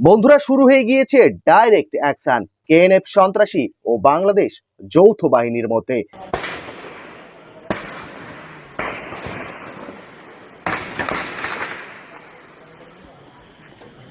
বন্ধুরা, শুরু হয়ে গিয়েছে ডাইরেক্ট অ্যাকশন কেএনএফ সন্ত্রাসী ও বাংলাদেশ যৌথ বাহিনীর মধ্যে।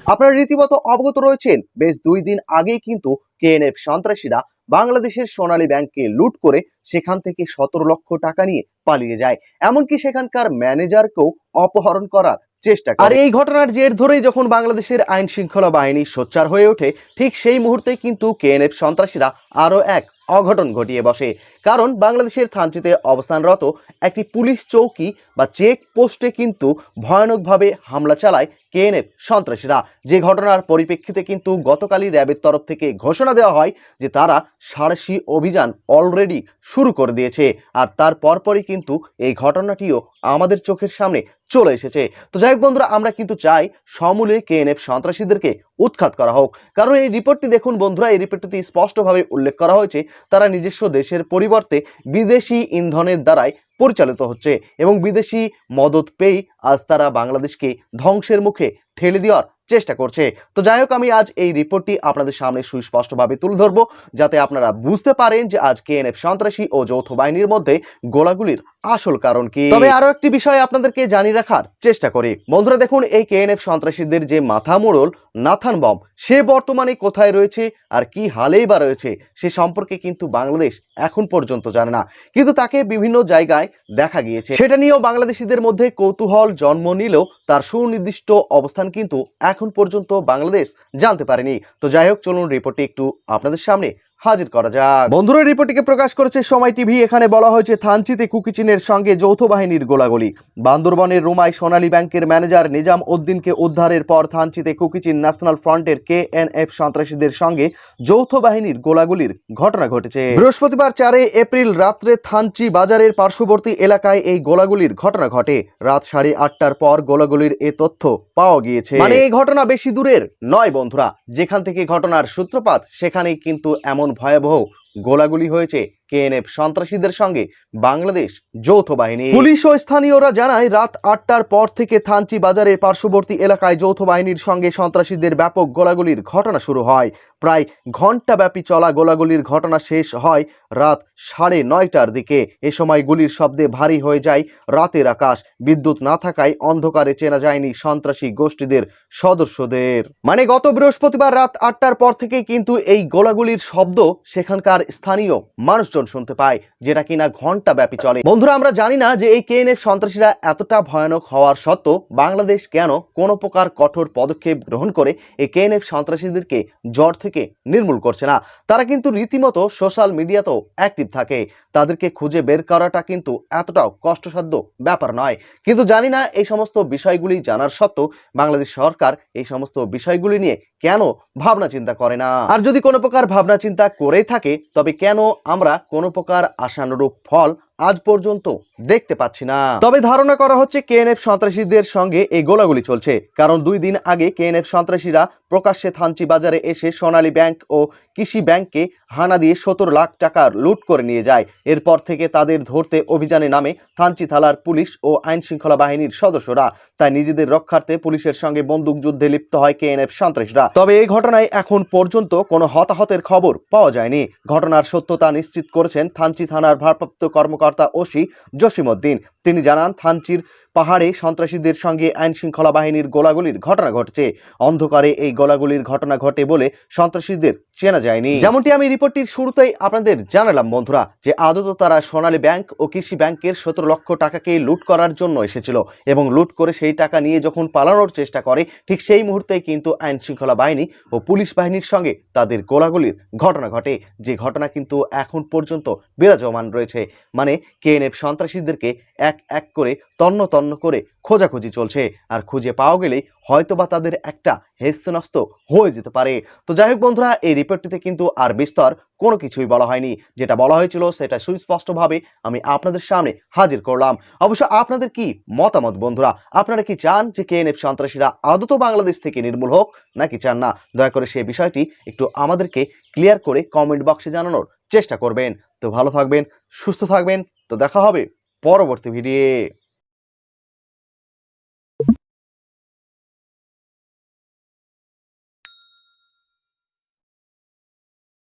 আপনারা রীতিমতো অবগত রয়েছেন, বেশ দুই দিন আগেই কিন্তু কেএনএফ সন্ত্রাসীরা বাংলাদেশের সোনালী ব্যাংককে লুট করে সেখান থেকে সতেরো লক্ষ টাকা নিয়ে পালিয়ে যায়। এমনকি সেখানকার ম্যানেজারকেও অপহরণ করার চেষ্টা আর এই ঘটনার জের ধরেই যখন বাংলাদেশের আইন শৃঙ্খলা বাহিনী সোচ্চার হয়ে ওঠে ঠিক সেই মুহূর্তে কিন্তু কেএনএফ সন্ত্রাসীরা আরও এক অঘটন ঘটিয়ে বসে। কারণ বাংলাদেশের থানচিতে অবস্থানরত একটি পুলিশ চৌকি বা চেক পোস্টে কিন্তু ভয়ানকভাবে হামলা চালায় কেএনএফ সন্ত্রাসীরা। যে ঘটনার পরিপ্রেক্ষিতে কিন্তু গতকালই র্যাবের তরফ থেকে ঘোষণা দেওয়া হয় যে তারা সারসি অভিযান অলরেডি শুরু করে দিয়েছে। আর তার পরপরই কিন্তু এই ঘটনাটিও আমাদের চোখের সামনে চলে এসেছে। তো যাই হোক বন্ধুরা, আমরা কিন্তু চাই সমূলে কেএনএফ সন্ত্রাসীদেরকে উৎখাত করা হোক। কারণ এই রিপোর্টটি দেখুন বন্ধুরা, এই রিপোর্টটিতে স্পষ্টভাবে উল্লেখ করা হয়েছে, তারা নিজস্ব দেশের পরিবর্তে বিদেশি ইন্ধনের দ্বারাই পরিচালিত হচ্ছে এবং বিদেশি মদত পেয়ে আজ তারা বাংলাদেশকে ধ্বংসের মুখে ঠেলে দেওয়ার চেষ্টা করছে। তো যাই হোক, আমি আজ এই রিপোর্টটি আপনাদের সামনে সুস্পষ্টভাবে তুলে ধরবো, যাতে আপনারা বুঝতে পারেন যে আজ কেএনএফ সন্ত্রাসী ও যৌথ বাহিনীর মধ্যে গোলাগুলির আসল কারণ কি। তবে আরও একটি বিষয় আপনাদেরকে জানিয়ে রাখার চেষ্টা করি। বন্ধুরা, দেখুন, এই কেএনএফ সন্ত্রাসীদের যে মাথা মোড়ল নাথান বম, সে বর্তমানে কোথায় রয়েছে আর কি হালেই বা রয়েছে, সে সম্পর্কে কিন্তু বাংলাদেশ এখন পর্যন্ত জানে না। কিন্তু তাকে বিভিন্ন জায়গায় দেখা গিয়েছে। সেটা নিয়েও বাংলাদেশিদের মধ্যে কৌতূহল জন্ম নিলেও তার সুনির্দিষ্ট অবস্থান কিন্তু এখন পর্যন্ত বাংলাদেশ জানতে পারেনি। তো যাই হোক, চলুন রিপোর্টটি একটু আপনাদের সামনে হাজির করা যাক। বন্ধুরা রিপোর্টটিকে প্রকাশ করেছে সময় টিভি। এখানে বলা হয়েছে থানচিতে কুকিচিনের সঙ্গে যৌথ বাহিনীর গোলাগুলি। বান্দরবনের রুমাই সোনালী ব্যাংকের ম্যানেজার নিজাম উদ্দিনকে উদ্ধারের পর থানচিতে কুকিচিন ন্যাশনাল ফ্রন্টের কে এন এফ সন্ত্রাসীদের সঙ্গে যৌথ বাহিনীর গোলাগুলির ঘটনা ঘটেছে। বৃহস্পতিবার চারে এপ্রিল রাত্রে থানচি বাজারের পার্শ্ববর্তী এলাকায় এই গোলাগুলির ঘটনা ঘটে। রাত সাড়ে আটটার পর গোলাগুলির এ তথ্য পাওয়া গিয়েছে। মানে এই ঘটনা বেশি দূরের নয় বন্ধুরা। যেখান থেকে ঘটনার সূত্রপাত সেখানেই কিন্তু এমন ভয়াবহ গোলাগুলি হয়েছে। কেএনএফ সন্ত্রাসীদের সঙ্গে বাংলাদেশ যৌথ বাহিনী। পুলিশ ও স্থানীয়রা জানায়, রাত আটটার পর থেকে থানচি বাজারের পার্শ্ববর্তী এলাকায় যৌথ বাহিনীর সঙ্গে সন্ত্রাসীদের ব্যাপক গোলাগুলির ঘটনা শুরু হয়। প্রায় ঘণ্টাব্যাপী চলা গোলাগুলির ঘটনা শেষ হয় রাত সাড়ে নয়টার দিকে। এ সময় গুলির শব্দে ভারী হয়ে যায় রাতের আকাশ। বিদ্যুৎ না থাকায় অন্ধকারে চেনা যায়নি সন্ত্রাসী গোষ্ঠীদের সদস্যদের। মানে গত বৃহস্পতিবার রাত আটটার পর থেকেই কিন্তু এই গোলাগুলির শব্দ সেখানকার স্থানীয় মানুষজন শুনতে পায়, যেটা কিনা ঘণ্টা ব্যাপী চলে। বন্ধুরা, আমরা জানি না যে এই কেএনএফ সন্ত্রাসীরা এতটা ভয়ানক হওয়ার সত্ত্বেও বাংলাদেশ কেন কোনো প্রকার কঠোর পদক্ষেপ গ্রহণ করে এই কেএনএফ সন্ত্রাসীদেরকে জ্বর থেকে নির্মূল করছে না? তারা কিন্তু রীতিমতো সোশ্যাল মিডিয়াতেও অ্যাক্টিভ থাকে। তাদেরকে খুঁজে বের করাটা কিন্তু এতটাও কষ্টসাধ্য ব্যাপার নয়। কিন্তু জানি না এই সমস্ত বিষয়গুলি জানার সত্ত্বেও বাংলাদেশ সরকার এই সমস্ত বিষয়গুলি নিয়ে কেন ভাবনা চিন্তা করে না? আর যদি কোনো প্রকার ভাবনা চিন্তা করে থাকে, তবে কেন আমরা কোনো প্রকার আশানুরূপ ফল আজ পর্যন্ত দেখতে পাচ্ছি না। তবে ধারণা করা হচ্ছে কেএনএফ সন্ত্রাসীদের সঙ্গে এই গোলাগুলি চলছে। কারণ দুই দিন আগে কেএনএফ সন্ত্রাসীরা প্রকাশ্যে থানচি বাজারে এসে সোনালী ব্যাংক ও কৃষি ব্যাংককে হানা দিয়ে সত্তর লাখ টাকার লুট করে নিয়ে যায়। এরপর থেকে তাদের ধরতে অভিযানে নামে থানচি থালার পুলিশ ও আইন শৃঙ্খলা বাহিনীর সদস্যরা। তাই নিজেদের রক্ষার্থে পুলিশের সঙ্গে বন্দুক যুদ্ধে লিপ্ত হয় কেএনএফ সন্ত্রাসীরা। তবে এই ঘটনায় এখন পর্যন্ত কোনো হতাহতের খবর পাওয়া যায়নি। ঘটনার সত্যতা নিশ্চিত করেছেন থানচি থানার ভারপ্রাপ্ত কর্মকর্তা ওসি জসিমউদ্দিন। তিনি জানান, থানচির পাহাড়ে সন্ত্রাসীদের সঙ্গে আইন শৃঙ্খলা বাহিনীর গোলাগুলির ঘটনা ঘটেছে। অন্ধকারে এই গোলাগুলির ঘটনা ঘটে বলে সন্ত্রাসীদের চেনা যায়নি। যেমনটি আমি রিপোর্টটির শুরুতেই আপনাদের জানালাম, বন্ধুরা, যে আদত তারা সোনালী ব্যাংক ও কৃষি ব্যাংকের সতেরো লক্ষ টাকাকে লুট করার জন্য এসেছিল এবং লুট করে সেই টাকা নিয়ে যখন পালানোর চেষ্টা করে, ঠিক সেই মুহূর্তেই কিন্তু আইন শৃঙ্খলা বাহিনী ও পুলিশ বাহিনীর সঙ্গে তাদের গোলাগুলির ঘটনা ঘটে। যে ঘটনা কিন্তু এখন পর্যন্ত বিরাজমান রয়েছে। মানে কেএনএফ সন্ত্রাসীদেরকে এক এক করে তন্ন তন্ন করে খোঁজাখুঁজি চলছে। আর খুঁজে পাওয়া গেলেই হয়তোবা তাদের একটা হেস্তনস্ত হয়ে যেতে পারে। তো যাই হোক বন্ধুরা, এই রিপোর্টটিতে কিন্তু আর বিস্তর কোনো কিছুই বলা হয়নি। যেটা বলা হয়েছিল সেটা সুস্পষ্টভাবে আমি আপনাদের সামনে হাজির করলাম। অবশ্য আপনাদের কি মতামত বন্ধুরা? আপনারা কি চান যে কেএনএফ সন্ত্রাসীরা আদত বাংলাদেশ থেকে নির্মূল হোক, নাকি চান না? দয়া করে সেই বিষয়টি একটু আমাদেরকে ক্লিয়ার করে কমেন্ট বক্সে জানানোর চেষ্টা করবেন। তো ভালো থাকবেন, সুস্থ থাকবেন। তো দেখা হবে পরবর্তী ভিডিও